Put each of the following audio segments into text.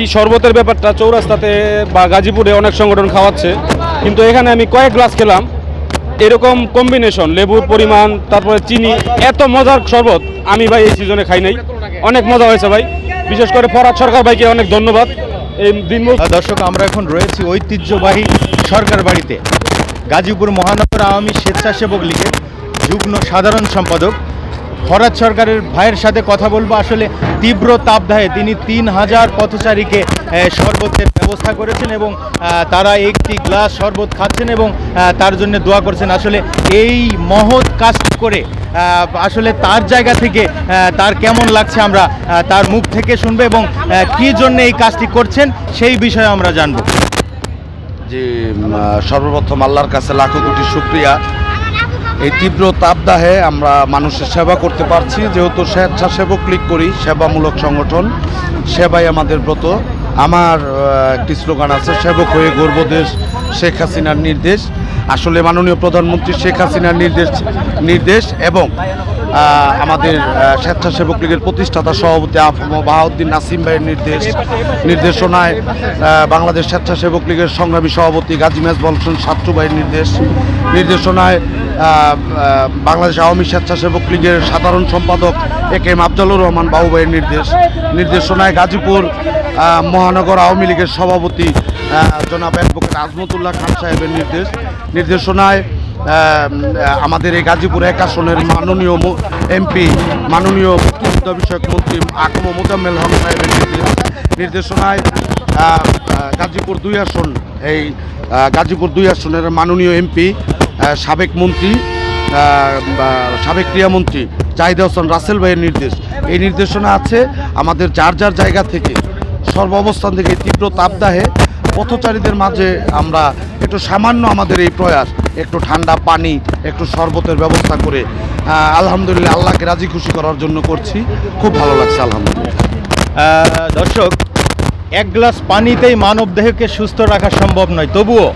এই শরবতের ব্যাপারটা চৌরাস্তাতে বা গাজীপুরে অনেক সংগঠন খাওয়াচ্ছে। কিন্তু এখানে আমি কয়েক গ্লাস খেলাম। এরকম কম্বিনেশন লেবুর পরিমাণ, তারপরে চিনি, এত মজার শরবত আমি ভাই এই সিজনে খাই নাই। অনেক মজা হয়েছে ভাই। বিশেষ করে ফরাদ সরকার ভাইকে অনেক ধন্যবাদ। এই দিন দর্শক, আমরা এখন রয়েছি ঐতিহ্যবাহী সরকার বাড়িতে। গাজীপুর মহানগর আওয়ামী স্বেচ্ছাসেবক লীগের যুগ্ম সাধারণ সম্পাদক। ফরাদ সরকারের ভাইয়ের সাথে কথা বলব। আসলে তীব্র তাপদাহে তিনি তিন হাজার পথচারীকে শরবতের ব্যবস্থা করেছেন এবং তারা একটি গ্লাস শরবত খাচ্ছেন এবং তার জন্য দোয়া করছেন। আসলে এই মহৎ কাজটি করে আসলে তার জায়গা থেকে তার কেমন লাগছে আমরা তার মুখ থেকে শুনব এবং কী জন্য এই কাজটি করছেন সেই বিষয়ে আমরা জানব। যে সর্বপ্রথম আল্লাহর কাছে লাখো কোটি শুক্রিয়া। এই তীব্র তাপদাহে আমরা মানুষের সেবা করতে পারছি। যেহেতু স্বেচ্ছাসেবক ক্লিক করি, সেবামূলক সংগঠন, সেবাই আমাদের ব্রত। আমার একটি স্লোগান আছে, সেবক হয়ে গর্ব দেশ, শেখ হাসিনার নির্দেশ। আসলে মাননীয় প্রধানমন্ত্রী শেখ হাসিনার নির্দেশ নির্দেশ এবং আমাদের স্বেচ্ছাসেবক লীগের প্রতিষ্ঠাতা সভাপতি আফম বাহাউদ্দিন নাসিম ভাইয়ের নির্দেশ, নির্দেশনায় বাংলাদেশ স্বেচ্ছাসেবক লীগের সংগ্রামী সভাপতি গাজী মেজবল হোসেন সাত্রু ভাইয়ের নির্দেশ, নির্দেশনায় বাংলাদেশ আওয়ামী স্বেচ্ছাসেবক লীগের সাধারণ সম্পাদক A K M Afzalur Rahman Babu ভাইয়ের নির্দেশ, নির্দেশনায় গাজীপুর মহানগর আওয়ামী লীগের সভাপতি জনাব অ্যাডভোকেট আজমতুল্লাহ খান সাহেবের নির্দেশ নির্দেশনায় আমাদের এই গাজীপুর এক আসনের মাননীয় এমপি, মাননীয় মুক্তিযোদ্ধা বিষয়ক মন্ত্রী আকম মোজাম্মেল হক সাহেবের নির্দেশ নির্দেশনায় গাজীপুর দুই আসন, এই গাজীপুর দুই আসনের মাননীয় এমপি সাবেক মন্ত্রী সাবেক ক্রীড়ামন্ত্রী জাহিদ হাসান রাসেল ভাইয়ের নির্দেশ। এই নির্দেশনা আছে আমাদের যার যার জায়গা থেকে সর্বাবস্থান থেকে তীব্র তাপদাহে পথচারীদের মাঝে আমরা একটু সামান্য আমাদের এই প্রয়াস, একটু ঠান্ডা পানি, একটু শরবতের ব্যবস্থা করে আলহামদুলিল্লাহ আল্লাহকে রাজি খুশি করার জন্য করছি। খুব ভালো লাগছে, আলহামদুলিল্লাহ। দর্শক, এক গ্লাস পানিতেই মানব দেহকে সুস্থ রাখা সম্ভব নয়, তবুও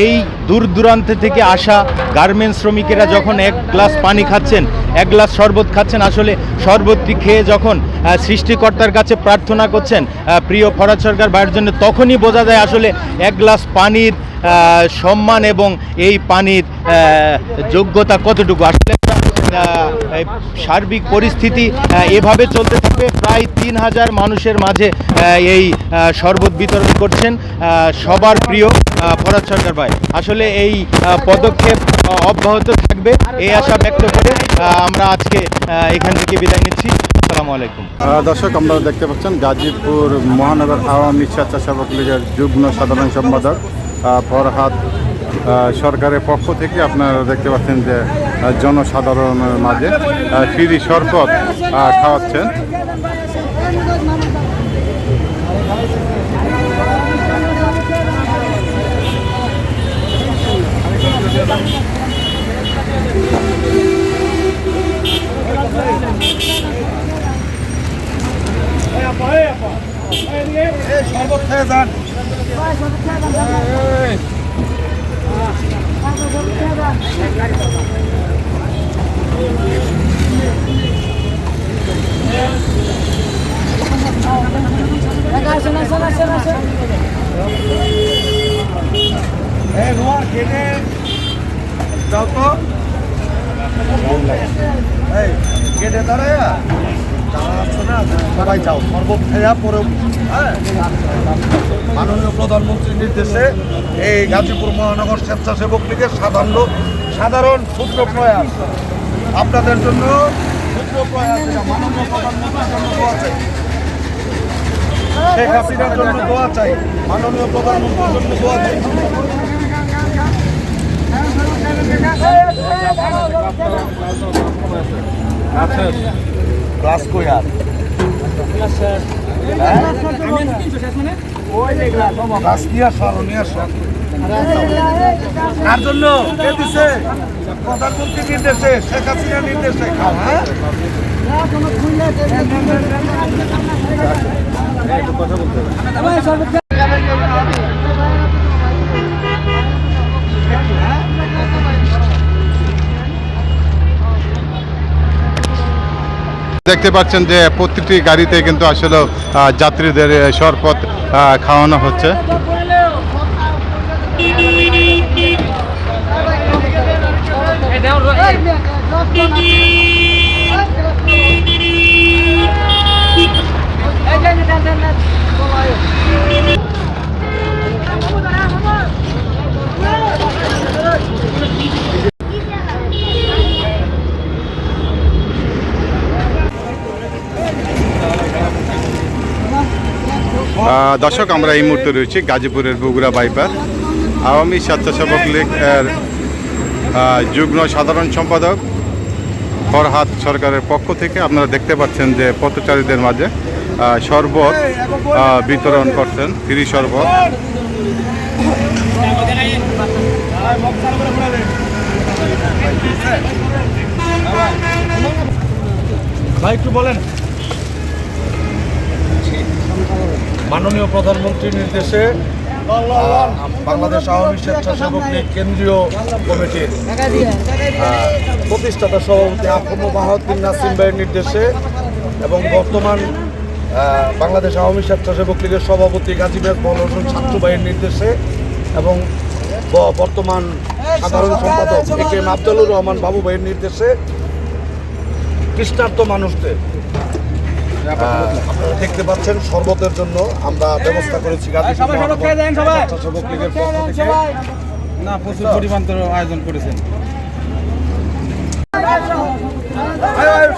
এই দূর দূরান্ত থেকে আসা গার্মেন্টস শ্রমিকেরা যখন এক গ্লাস পানি খাচ্ছেন, এক গ্লাস শরবত খাচ্ছেন, আসলে শরবতটি খেয়ে যখন সৃষ্টিকর্তার কাছে প্রার্থনা করছেন প্রিয় ফরাজ সরকার ভাইয়ের জন্য, তখনই বোঝা যায় আসলে এক গ্লাস পানির সম্মান এবং এই পানির যোগ্যতা কতটুকু। আসলে সার্বিক পরিস্থিতি এভাবে চলতে থাকবে। প্রায় তিন হাজার মানুষের মাঝে এই শরবত বিতরণ করছেন সবার প্রিয় ফরাজ সরকার ভাই। আসলে এই পদক্ষেপ অব্যাহত থাকবে, এই আশা ব্যক্ত করে আমরা আজকে এখান থেকে বিদায় নিচ্ছি। আসসালামু আলাইকুম। দর্শক, আপনারা দেখতে পাচ্ছেন, গাজীপুর মহানগর আওয়ামী স্বেচ্ছাসেবক লীগের যুগ্ম সাধারণ সম্পাদক ফরহাদ সরকারের পক্ষ থেকে আপনারা দেখতে পাচ্ছেন যে জনসাধারণের মাঝে ফ্রি শরবত যাও তো এই গেটে দাঁড়ায় সবাই যাও। শরবত খেয়া পরে মাননীয় প্রধানমন্ত্রীর নির্দেশে এই গাজীপুর মহানগর স্বেচ্ছাসেবক লীগের সাধারণ সাধারণ ক্ষুদ্র প্রয়াস। আপনাদের জন্য ক্ষুদ্র প্রয়াস মাননীয় প্রধানমন্ত্রীর জন্য শেখ হাসিনার জন্য দোয়া চাই। মাননীয় প্রধানমন্ত্রীর জন্য দোয়া চাই। ক্লাস কই আর? ক্লাস আসো আরও নিয়ে আসো কার জন্য? কে দিছে? প্রধানমন্ত্রী নির্দেশে, শেখ হাসিনার নির্দেশে। খাও হ্যাঁ? দেখতে দেখতে পাচ্ছেন যে প্রতিটি গাড়িতে কিন্তু আসলে যাত্রীদের আহ, খাওয়ানো হচ্ছে। দর্শক, আমরা এই মুহূর্তে রয়েছি গাজীপুরের বগুড়া বাইপাস। আওয়ামী স্বেচ্ছাসেবক লীগ এর যুগ্ম সাধারণ সম্পাদক ফরহাদ সরকারের পক্ষ থেকে আপনারা দেখতে পাচ্ছেন যে পথচারীদের মাঝে শরবত বিতরণ করছেন, ফ্রি শরবত। ভাই, একটু বলেন। মাননীয় প্রধানমন্ত্রীর নির্দেশে বাংলাদেশ আওয়ামী স্বেচ্ছাসেবক লীগ কেন্দ্রীয় কমিটির প্রতিষ্ঠাতা সভাপতি আফম বাহাউদ্দিন নাসিম ভাইয়ের নির্দেশে এবং বর্তমান বাংলাদেশ আওয়ামী স্বেচ্ছাসেবক লীগের সভাপতি গাজী মেজবল হোসেন ছাত্র ভাইয়ের নির্দেশে এবং বর্তমান সাধারণ সম্পাদক A K M Afzalur Rahman Babu ভাইয়ের নির্দেশে কৃষ্ণার্থ মানুষদের দেখতে পাচ্ছেন শরবতের জন্য আমরা ব্যবস্থা করেছি স্বেচ্ছাসেবক লীগের পক্ষ থেকে। না প্রচুর পরিমাণ তো আয়োজন করেছেন।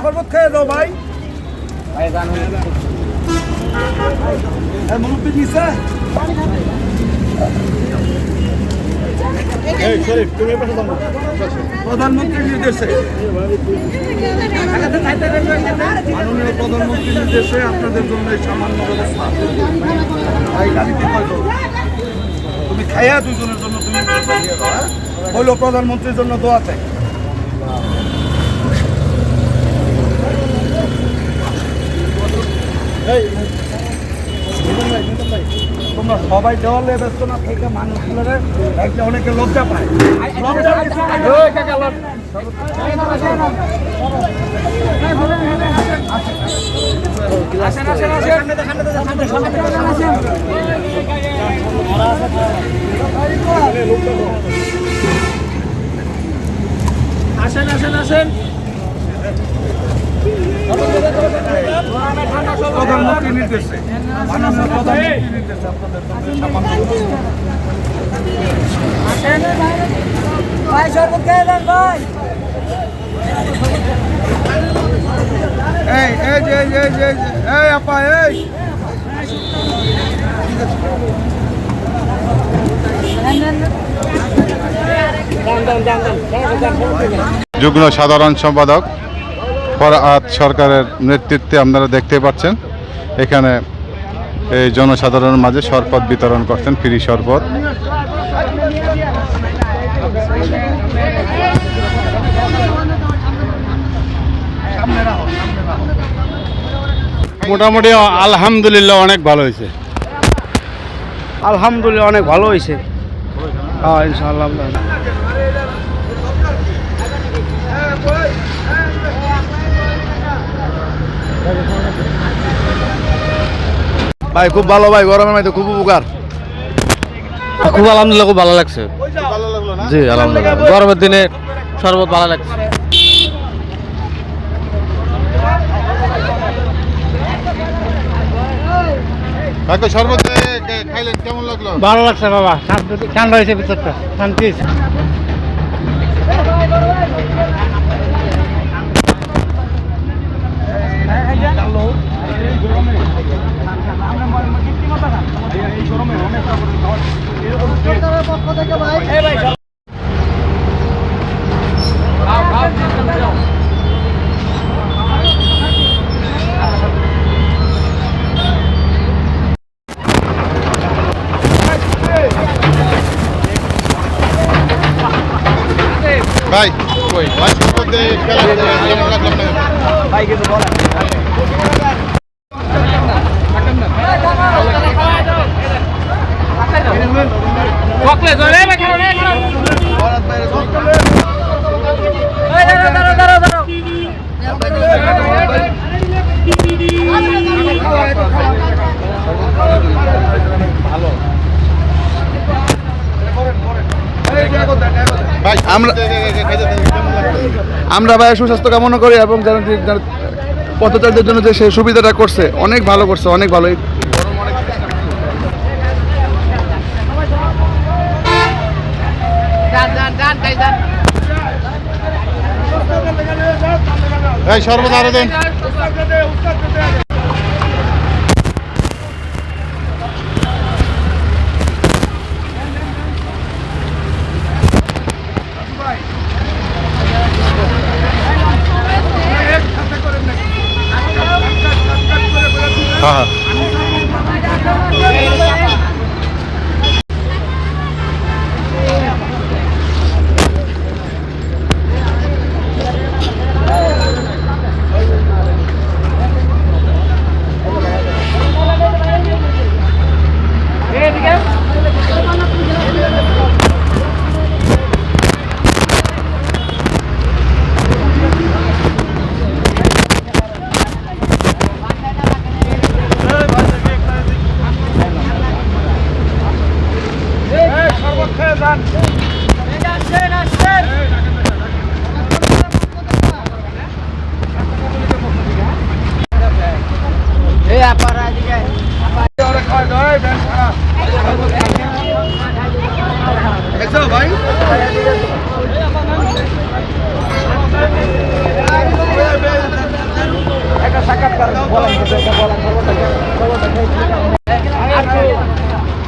শরবত খেয়ে দাও ভাই। এই মুরব্বি দিছে? এই শরীফ, তুমি এ পাশে যাও না। প্রধানমন্ত্রীর নির্দেশে। মাননীয় প্রধানমন্ত্রীর নির্দেশে আপনাদের জন্য এই সামান্য ব্যবস্থা। গাড়িতে তুমি খাইয়া দুজনের জন্য তুমি হ্যাঁ? প্রধানমন্ত্রীর জন্য দোয়া চাই। তোমরা সবাই দেওয়ালে ব্যস্ত না থেকে মানুষগুলোর একটা অনেকে লজ্জা পায়। আসেন আসেন কাকা, প্রধানমন্ত্রীর নির্দেশে এই যুগ্ম সাধারণ সম্পাদক ফরহাদ সরকারের নেতৃত্বে আপনারা দেখতে পাচ্ছেন। এখানে এই জনসাধারণের মাঝে শরবত বিতরণ করছেন ফ্রি শরবত। মোটামুটি আলহামদুলিল্লাহ অনেক ভালো হয়েছে। আলহামদুলিল্লাহ অনেক ভালো হয়েছে। হ্যাঁ ইনশাআল্লাহ। ভাই খুব ভালো ভাই গরমের মধ্যে খুব উপকার। খুব আলহামদুলিল্লাহ খুব ভালো লাগছে। জি আলহামদুলিল্লাহ। গরমের দিনে শরবত ভালো লাগছে। কাকু শরবত খাইলেন কেমন লাগল? ভালো লাগছে বাবা ঠান্ডা হয়েছে ভিতরটা। শান্তি হয়েছে ভাই ভাই শরবত কেমন লাগল আপনার? আমরা আমরা ভাই সুস্বাস্থ্য কামনা করি এবং যেন পথচারীদের জন্য যে সে সুবিধাটা করছে অনেক ভালো করছে অনেক ভালো আরও দেন।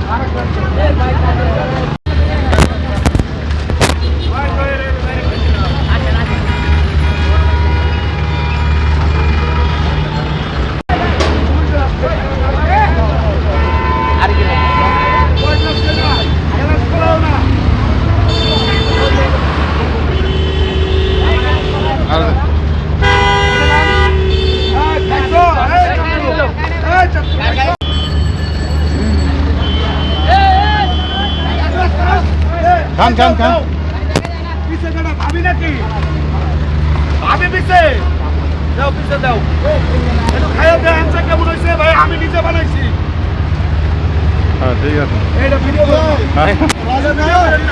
আরও খান খান খান ভাবি নাকি ভাবি পিছে দাও পিছে দাও খাইয়া দেয় আনসার কেমন হয়েছে ভাই আমি নিজে বানাইছি হ্যাঁ ঠিক আছে এইটা ভিডিও হ্যাঁ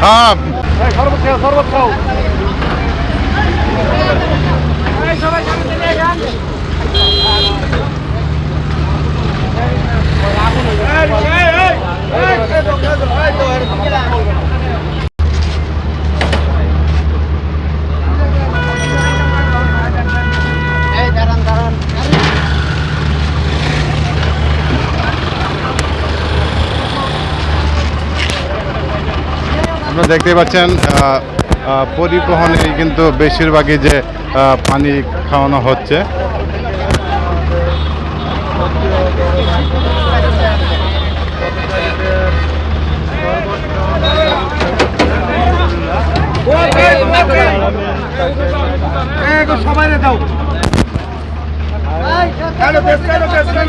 হ্যাঁ শরবত খাও শরবত খাও আপনারা দেখতে পাচ্ছেন পরিবহনে কিন্তু বেশিরভাগই যে পানি খাওয়ানো হচ্ছে সবাই দাও কেন বেশ কেন বেশ কেন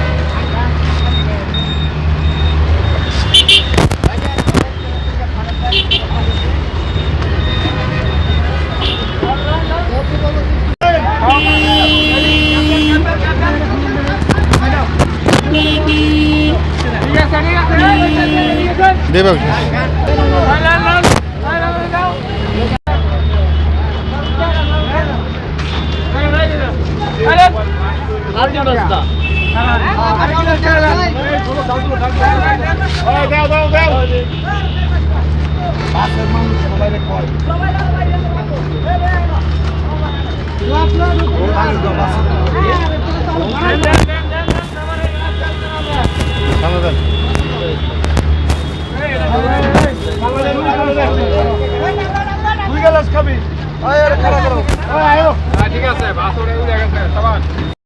দেবে দাও